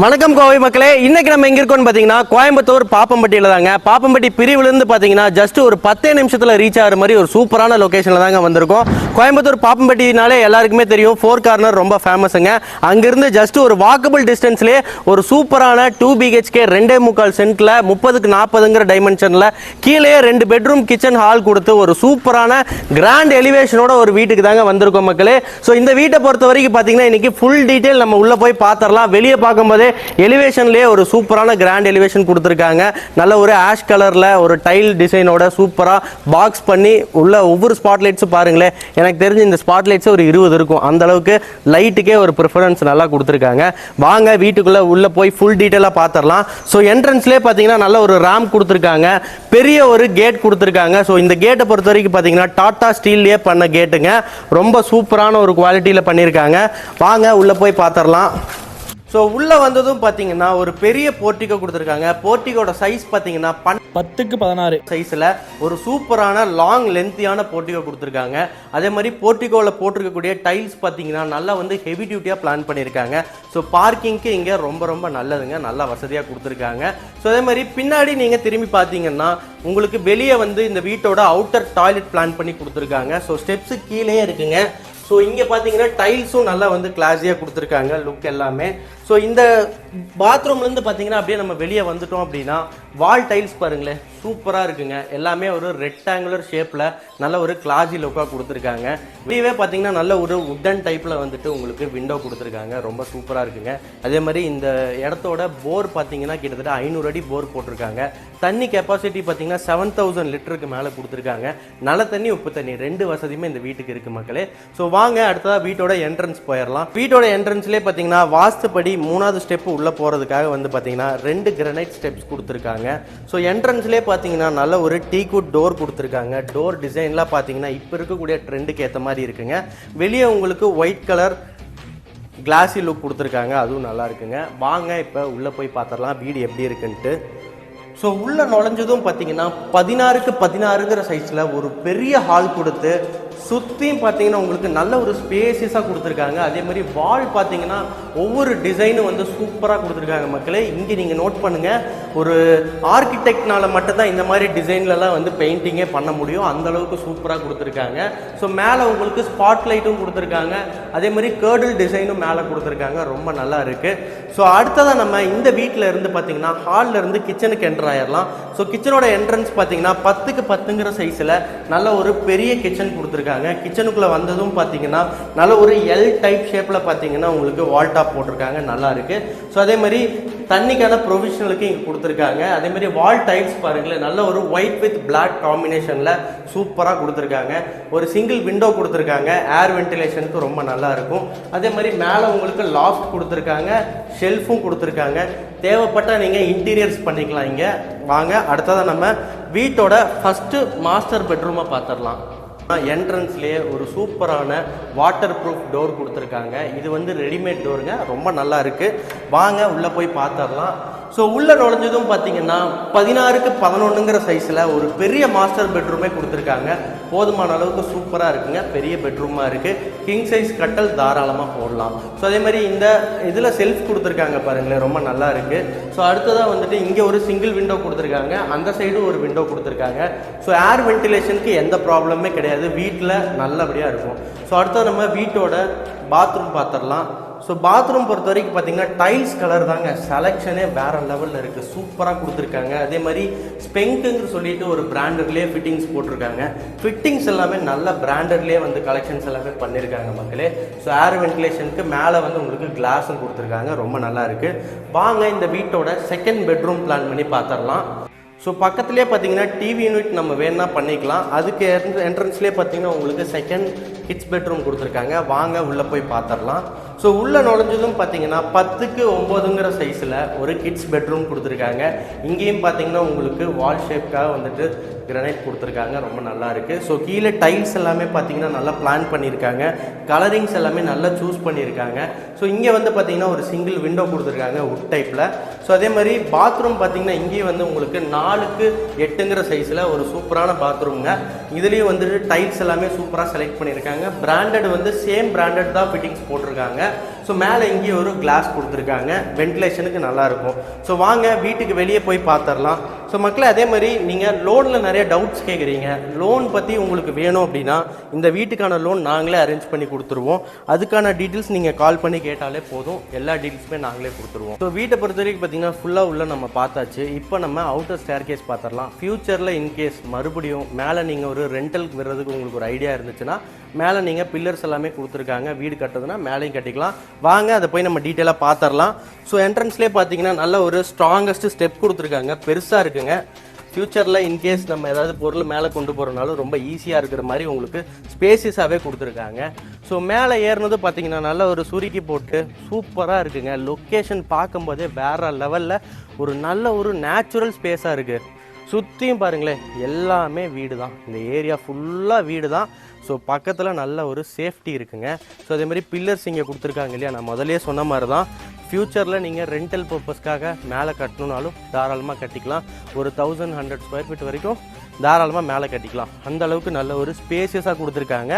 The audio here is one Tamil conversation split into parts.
வணக்கம் கோவை மக்களே. இன்னைக்கு நம்ம எங்க இருக்கோம்னு பாத்தீங்கன்னா கோயம்புத்தூர் பாப்பம்பட்டியில தாங்க. பாப்பம்பட்டி பிரிவுல இருந்து பாத்தீங்கன்னா ஜஸ்ட் ஒரு பத்தே நிமிஷத்துல ரீச் ஆகிற மாதிரி ஒரு சூப்பரான லொகேஷன்ல தாங்க வந்திருக்கோம். கோயம்புத்தூர் பாப்பம்பட்டினாலே எல்லாருக்குமே தெரியும் ஃபோர் கார்னர் ரொம்ப ஃபேமஸுங்க அங்கிருந்து ஜஸ்ட் ஒரு வாக்கபிள் டிஸ்டன்ஸ்லேயே ஒரு சூப்பரான டூ பிஹெச்கே ரெண்டே முக்கால் சென்ட்ல முப்பதுக்கு நாற்பதுங்கிற டைமென்ஷன்ல கீழே ரெண்டு பெட்ரூம் கிச்சன் ஹால் கொடுத்து ஒரு சூப்பரான கிராண்ட் எலிவேஷனோட ஒரு வீட்டுக்கு தாங்க வந்திருக்கோம் மக்களே. ஸோ இந்த வீட்டை பொறுத்த வரைக்கும் பார்த்தீங்கன்னா இன்னைக்கு ஃபுல் டீட்டெயில் நம்ம உள்ள போய் பார்த்தரலாம் வெளியே பார்க்கும்போது எலிவேஷன்லேயே ஒரு சூப்பரான கிராண்ட் எலிவேஷன் கொடுத்துருக்காங்க. நல்ல ஒரு ஆஷ் கலரில் ஒரு டைல் டிசைனோட சூப்பராக பாக்ஸ் பண்ணி உள்ள ஒவ்வொரு ஸ்பாட் லைட்ஸும் பாருங்களேன். எனக்கு தெரிஞ்சு இந்த ஸ்பாட்லைட்ஸே ஒரு இருபது இருக்கும். அந்த அளவுக்கு லைட்டுக்கே ஒரு ப்ரிஃபரன்ஸ் நல்லா கொடுத்துருக்காங்க. வாங்க வீட்டுக்குள்ளே உள்ளே போய் ஃபுல் டீட்டெயிலாக பார்த்துடலாம் ஸோ என்ட்ரன்ஸ்லேயே பார்த்தீங்கன்னா நல்ல ஒரு ரேம் கொடுத்துருக்காங்க. பெரிய ஒரு கேட் கொடுத்துருக்காங்க. ஸோ இந்த கேட்டை பொறுத்த வரைக்கும் பார்த்தீங்கன்னா டாட்டா ஸ்டீல்லே பண்ண கேட்டுங்க ரொம்ப சூப்பரான ஒரு குவாலிட்டியில் பண்ணியிருக்காங்க வாங்க உள்ளே போய் பார்த்துடலாம் ஸோ உள்ளே வந்ததும் பார்த்தீங்கன்னா ஒரு பெரிய போர்ட்டிகோ கொடுத்துருக்காங்க. போர்ட்டிகோட சைஸ் பார்த்தீங்கன்னா பன் பத்துக்கு பதினாறு. சைஸில் ஒரு சூப்பரான லாங் லென்த்தியான போர்ட்டிகோ கொடுத்துருக்காங்க. அதே மாதிரி போர்ட்டிகோவில் போட்டிருக்கக்கூடிய டைல்ஸ் பார்த்தீங்கன்னா நல்லா வந்து ஹெவி டியூட்டியாக பிளான் பண்ணியிருக்காங்க ஸோ பார்க்கிங்க்கு இங்கே ரொம்ப ரொம்ப நல்லதுங்க. நல்லா வசதியாக கொடுத்துருக்காங்க. ஸோ அதே மாதிரி பின்னாடி நீங்கள் திரும்பி பார்த்தீங்கன்னா உங்களுக்கு வெளியே வந்து இந்த வீட்டோட அவுட்டர் டாய்லெட் பிளான் பண்ணி கொடுத்துருக்காங்க. ஸோ ஸ்டெப்ஸு கீழேயே இருக்குங்க. ஸோ இங்கே பார்த்தீங்கன்னா டைல்ஸும் நல்லா வந்து கிளாஸியாக கொடுத்துருக்காங்க லுக் எல்லாமே. ஸோ இந்த பாத்ரூம்லேருந்து பார்த்தீங்கன்னா அப்படியே நம்ம வெளியே வந்துட்டோம் அப்படின்னா வால் டைல்ஸ் பாருங்களேன். சூப்பராக இருக்குங்க. எல்லாமே ஒரு ரெக்டாங்குலர் ஷேப்பில் நல்ல ஒரு கிளாஜி லுக்காக கொடுத்துருக்காங்க. வெளியவே பார்த்தீங்கன்னா நல்ல ஒரு உட்டன் டைப்பில் வந்துட்டு உங்களுக்கு விண்டோ கொடுத்துருக்காங்க. ரொம்ப சூப்பராக இருக்குங்க. அதே மாதிரி இந்த இடத்தோட போர் பார்த்தீங்கன்னா கிட்டத்தட்ட ஐநூறு அடி போர் போட்டிருக்காங்க. தண்ணி கெப்பாசிட்டி பார்த்தீங்கன்னா செவன் தௌசண்ட் லிட்டருக்கு மேலே கொடுத்துருக்காங்க. நல்ல தண்ணி உப்பு தண்ணி ரெண்டு வசதியுமே இந்த வீட்டுக்கு இருக்குது மக்களே. ஸோ வாங்க அடுத்ததாக வீட்டோட என்ட்ரன்ஸ் போயிடலாம் வீட்டோட என்ட்ரன்ஸ்லேயே பார்த்தீங்கன்னா வாஸ்துப்படி மூணாவது ஸ்டெப் உள்ளே போகிறதுக்காக வந்து பார்த்தீங்கன்னா ரெண்டு கிரனைட் ஸ்டெப்ஸ் கொடுத்துருக்காங்க. ஸோ என்ட்ரன்ஸ்லேயே பார்த்தீங்கன்னா நல்ல ஒரு டீக்குட் டோர் கொடுத்துருக்காங்க. டோர் டிசைன்லாம் பார்த்தீங்கன்னா இப்போ இருக்கக்கூடிய ட்ரெண்டுக்கு ஏற்ற மாதிரி இருக்குங்க. வெளியே உங்களுக்கு ஒயிட் கலர் கிளாஸி லுக் கொடுத்துருக்காங்க. அதுவும் நல்லா இருக்குங்க. வாங்க இப்போ உள்ளே போய் பார்த்துடலாம் வீடு எப்படி இருக்குன்ட்டு. ஸோ உள்ளே நுழைஞ்சதும் பார்த்தீங்கன்னா பதினாறுக்கு பதினாறுங்கிற சைஸில் ஒரு பெரிய ஹால் கொடுத்து சுற்றியும் பார்த்தீங்கன்னா உங்களுக்கு நல்ல ஒரு ஸ்பேசியஸாக கொடுத்துருக்காங்க. அதே மாதிரி வால் பார்த்தீங்கன்னா ஒவ்வொரு டிசைனும் வந்து சூப்பராக கொடுத்துருக்காங்க மக்களே. இங்கே நீங்கள் நோட் பண்ணுங்கள் ஒரு ஆர்கிடெக்ட்னால மட்டும்தான் இந்த மாதிரி டிசைன்லலாம் வந்து பெயிண்டிங்கே பண்ண முடியும். அந்த அளவுக்கு சூப்பராக கொடுத்துருக்காங்க. ஸோ மேலே உங்களுக்கு ஸ்பாட் லைட்டும் கொடுத்துருக்காங்க. அதே மாதிரி கேர்டில் டிசைனும் மேலே கொடுத்துருக்காங்க. ரொம்ப நல்லா இருக்குது ஸோ அடுத்ததாக நம்ம இந்த வீட்டில் இருந்து பார்த்தீங்கன்னா ஹாலில் இருந்து கிச்சனுக்கு என்டர் ஆயிடலாம் ஸோ கிச்சனோட என்ட்ரன்ஸ் பார்த்தீங்கன்னா பத்துக்கு பத்துங்கிற சைஸில் நல்ல ஒரு பெரிய கிச்சன் கொடுத்துருக்காங்க. கிச்சனுக்குள்ளே வந்ததும் பார்த்தீங்கன்னா நல்ல ஒரு எல் டைப் ஷேப்பில் பார்த்தீங்கன்னா உங்களுக்கு வால் டாப் போட்டிருக்காங்க. நல்லா இருக்குது ஸோ அதே மாதிரி தண்ணிக்கான ப்ரொவிஷனலுக்கு இங்கே கொடுத்துருக்காங்க. அதேமாதிரி வால் டைல்ஸ் பாருங்களேன் நல்ல ஒரு ஒயிட் வித் பிளாக் காம்பினேஷனில் சூப்பராக கொடுத்துருக்காங்க. ஒரு சிங்கிள் விண்டோ கொடுத்துருக்காங்க. ஏர் வென்டிலேஷனுக்கு ரொம்ப நல்லா இருக்கும். அதே மாதிரி மேலே உங்களுக்கு லாஃப்ட் கொடுத்துருக்காங்க. ஷெல்ஃபும் கொடுத்துருக்காங்க. தேவைப்பட்டால் நீங்கள் இன்டீரியர்ஸ் பண்ணிக்கலாம் இங்கே. வாங்க அடுத்ததாக நம்ம வீட்டோட ஃபஸ்ட்டு மாஸ்டர் பெட்ரூமை பார்த்துடலாம். என்ட்ரன்ஸ்லேயே ஒரு சூப்பரான வாட்டர் ப்ரூஃப் டோர் கொடுத்துருக்காங்க. இது வந்து ரெடிமேட் டோருங்க ரொம்ப நல்லா இருக்குது வாங்க உள்ளே போய் பார்த்துடலாம். ஸோ உள்ளே நுழைஞ்சதும் பார்த்தீங்கன்னா பதினாறுக்கு பதினொன்றுங்கிற சைஸில் ஒரு பெரிய மாஸ்டர் பெட்ரூமே கொடுத்துருக்காங்க. போதுமான அளவுக்கு சூப்பராக இருக்குங்க. பெரிய பெட்ரூமாக இருக்குது கிங் சைஸ் கட்டல் தாராளமாக போடலாம். ஸோ அதே மாதிரி இந்த இதில் செல்ஃப் கொடுத்துருக்காங்க பாருங்களேன். ரொம்ப நல்லா இருக்குது ஸோ அடுத்ததாக வந்துட்டு இங்கே ஒரு சிங்கிள் விண்டோ கொடுத்துருக்காங்க. அந்த சைடும் ஒரு விண்டோ கொடுத்துருக்காங்க. ஸோ ஏர் வென்டிலேஷனுக்கு எந்த ப்ராப்ளமே கிடையாது. வீட்டில் நல்லபடியாக இருக்கும். ஸோ அடுத்தது நம்ம வீட்டோட பாத்ரூம் பார்த்துடலாம். ஸோ பாத்ரூம் பொறுத்த வரைக்கும் பார்த்தீங்கன்னா டைல்ஸ் கலர் தாங்க செலெக்ஷனே வேற லெவலில் இருக்குது சூப்பராக கொடுத்துருக்காங்க. அதே மாதிரி ஸ்பெங்க்குன்னு சொல்லிட்டு ஒரு பிராண்டட்லேயே ஃபிட்டிங்ஸ் போட்டிருக்காங்க. ஃபிட்டிங்ஸ் எல்லாமே நல்ல பிராண்டட்லேயே வந்து கலெக்ஷன்ஸ் எல்லாமே பண்ணியிருக்காங்க மக்களே. ஸோ ஏர் வென்டிலேஷனுக்கு மேலே வந்து உங்களுக்கு கிளாஸும் கொடுத்துருக்காங்க. ரொம்ப நல்லா இருக்குது வாங்க இந்த வீட்டோட செகண்ட் பெட்ரூம் பிளான் பண்ணி பார்த்துடலாம் ஸோ பக்கத்துலேயே பார்த்தீங்கன்னா டிவி யூனிட் நம்ம வேணா பண்ணிக்கலாம். அதுக்கு என்ட்ரன்ஸ்லேயே பார்த்தீங்கன்னா உங்களுக்கு செகண்ட் கிட்ஸ் பெட்ரூம் கொடுத்துருக்காங்க. வாங்க உள்ளே போய் பார்த்துடலாம் ஸோ உள்ளே நுழைஞ்சதும் பார்த்தீங்கன்னா பத்துக்கு ஒம்போதுங்கிற சைஸில் ஒரு கிட்ஸ் பெட்ரூம் கொடுத்துருக்காங்க. இங்கேயும் பார்த்தீங்கன்னா உங்களுக்கு வால் ஷேப்காக வந்துட்டு கிரனைட் கொடுத்துருக்காங்க. ரொம்ப நல்லா இருக்குது ஸோ கீழே டைல்ஸ் எல்லாமே பார்த்தீங்கன்னா நல்லா பிளான் பண்ணியிருக்காங்க. கலரிங்ஸ் எல்லாமே நல்லா சூஸ் பண்ணியிருக்காங்க. ஸோ இங்கே வந்து பார்த்தீங்கன்னா ஒரு சிங்கிள் விண்டோ கொடுத்துருக்காங்க உட் டைப்பில் ஸோ அதே மாதிரி பாத்ரூம் பார்த்தீங்கன்னா இங்கேயும் வந்து உங்களுக்கு நாலுக்கு எட்டுங்கிற சைஸில் ஒரு சூப்பரான பாத்ரூம்ங்க இதுலேயும் வந்துட்டு டைல்ஸ் எல்லாமே சூப்பராக செலக்ட் பண்ணியிருக்காங்க. பிராண்டட் வந்து சேம் பிராண்டட் தான் ஃபிட்டிங்ஸ் போட்டிருக்காங்க. ஸோ மேலே இங்கேயும் ஒரு கிளாஸ் கொடுத்துருக்காங்க. வென்டிலேஷனுக்கு நல்லாயிருக்கும் ஸோ வாங்க வீட்டுக்கு வெளியே போய் பார்த்துடலாம். ஸோ மக்களே அதே மாதிரி நீங்கள் லோனில் நிறைய டவுட்ஸ் கேட்குறீங்க லோன் பற்றி உங்களுக்கு வேணும் அப்படின்னா இந்த வீட்டுக்கான லோன் நாங்களே அரேஞ்ச் பண்ணி கொடுத்துருவோம். அதுக்கான டீட்டெயில்ஸ் நீங்கள் கால் பண்ணி கேட்டாலே போதும். எல்லா டீட்டெயில்ஸுமே நாங்களே கொடுத்துருவோம். ஸோ வீட்டை பொறுத்த வரைக்கும் பார்த்தீங்கன்னா ஃபுல்லாக உள்ள நம்ம பார்த்தாச்சு. இப்போ நம்ம அவுட்டர் ஸ்டேர் கேஸ் பார்த்துடலாம் ஃப்யூச்சரில் இன்கேஸ் மறுபடியும் மேலே நீங்கள் ஒரு ரெண்டலுக்கு வர்றதுக்கு உங்களுக்கு ஒரு ஐடியா இருந்துச்சுன்னா மேலே நீங்கள் பில்லர்ஸ் எல்லாமே கொடுத்துருக்காங்க. வீடு கட்டுறதுனா மேலேயும் கட்டிக்கலாம். வாங்க அதை போய் நம்ம டீட்டெயிலாக பார்த்துடலாம் ஸோ என்ட்ரன்ஸ்லேயே பார்த்தீங்கன்னா நல்ல ஒரு ஸ்ட்ராங்கஸ்ட் ஸ்டெப் கொடுத்துருக்காங்க. பெருசாக வச்சுக்கோங்க ஃப்யூச்சரில் இன்கேஸ் நம்ம ஏதாவது பொருள் மேலே கொண்டு போகிறனாலும் ரொம்ப ஈஸியாக இருக்கிற மாதிரி உங்களுக்கு ஸ்பேசிஸாகவே கொடுத்துருக்காங்க. ஸோ மேலே ஏறினது பார்த்தீங்கன்னா நல்ல ஒரு சுருக்கி போட்டு சூப்பராக இருக்குங்க. லொக்கேஷன் பார்க்கும்போதே வேற லெவலில் ஒரு நல்ல ஒரு நேச்சுரல் ஸ்பேஸாக இருக்குது சுற்றியும் பாருங்களேன் எல்லாமே வீடு தான் இந்த ஏரியா ஃபுல்லாக வீடு தான் ஸோ பக்கத்தில் நல்ல ஒரு சேஃப்டி இருக்குங்க. ஸோ அதே மாதிரி பில்லர்ஸ் இங்கே கொடுத்துருக்காங்க இல்லையா? நான் முதலே சொன்ன மாதிரி தான் ஃப்யூச்சரில் நீங்கள் ரெண்டல் பர்பஸ்க்காக மேலே கட்டணுனாலும் தாராளமாக கட்டிக்கலாம். ஒரு தௌசண்ட் ஹண்ட்ரட் ஸ்கொயர் ஃபீட் வரைக்கும் தாராளமாக மேலே கட்டிக்கலாம். அந்த அளவுக்கு நல்ல ஒரு ஸ்பேசியஸாக கொடுத்துருக்காங்க.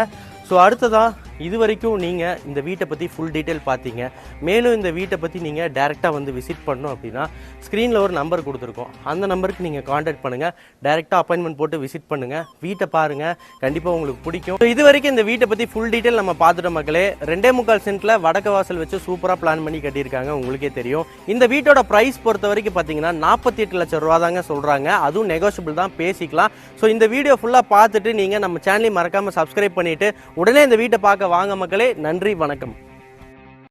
ஸோ அடுத்ததாக இது வரைக்கும் நீங்கள் இந்த வீட்டை பற்றி ஃபுல் டீட்டெயில் பார்த்தீங்க மேலும் இந்த வீட்டை பற்றி நீங்கள் டேரெக்டாக வந்து விசிட் பண்ணணும் அப்படின்னா ஸ்க்ரீனில் ஒரு நம்பர் கொடுத்துருக்கோம். அந்த நம்பருக்கு நீங்கள் காண்டாக்ட் பண்ணுங்கள் டேரெக்டாக அப்பாயின்மெண்ட் போட்டு விசிட் பண்ணுங்கள் வீட்டை பாருங்கள் கண்டிப்பாக உங்களுக்கு பிடிக்கும். ஸோ இது வரைக்கும் இந்த வீட்டை பற்றி ஃபுல் டீட்டெயில் நம்ம பார்த்துட்டோம் மக்களே. ரெண்டே முக்கால் சென்ட்டில் வடக்கு வாசல் வச்சு சூப்பராக பிளான் பண்ணி கட்டியிருக்காங்க. உங்களுக்கே தெரியும். இந்த வீட்டோட ப்ரைஸ் பொறுத்த வரைக்கும் பார்த்தீங்கன்னா நாற்பத்தி எட்டு லட்சம் ரூபா தாங்க சொல்கிறாங்க அதுவும் நெகோஷியபிள் தான். பேசிக்கலாம். ஸோ இந்த வீடியோ ஃபுல்லாக பார்த்துட்டு நீங்கள் நம்ம சேனலையும் மறக்காமல் சப்ஸ்கிரைப் பண்ணிவிட்டு உடனே இந்த வீட்டை பார்க்க பார்க்க வாங்க மக்களே நன்றி வணக்கம்.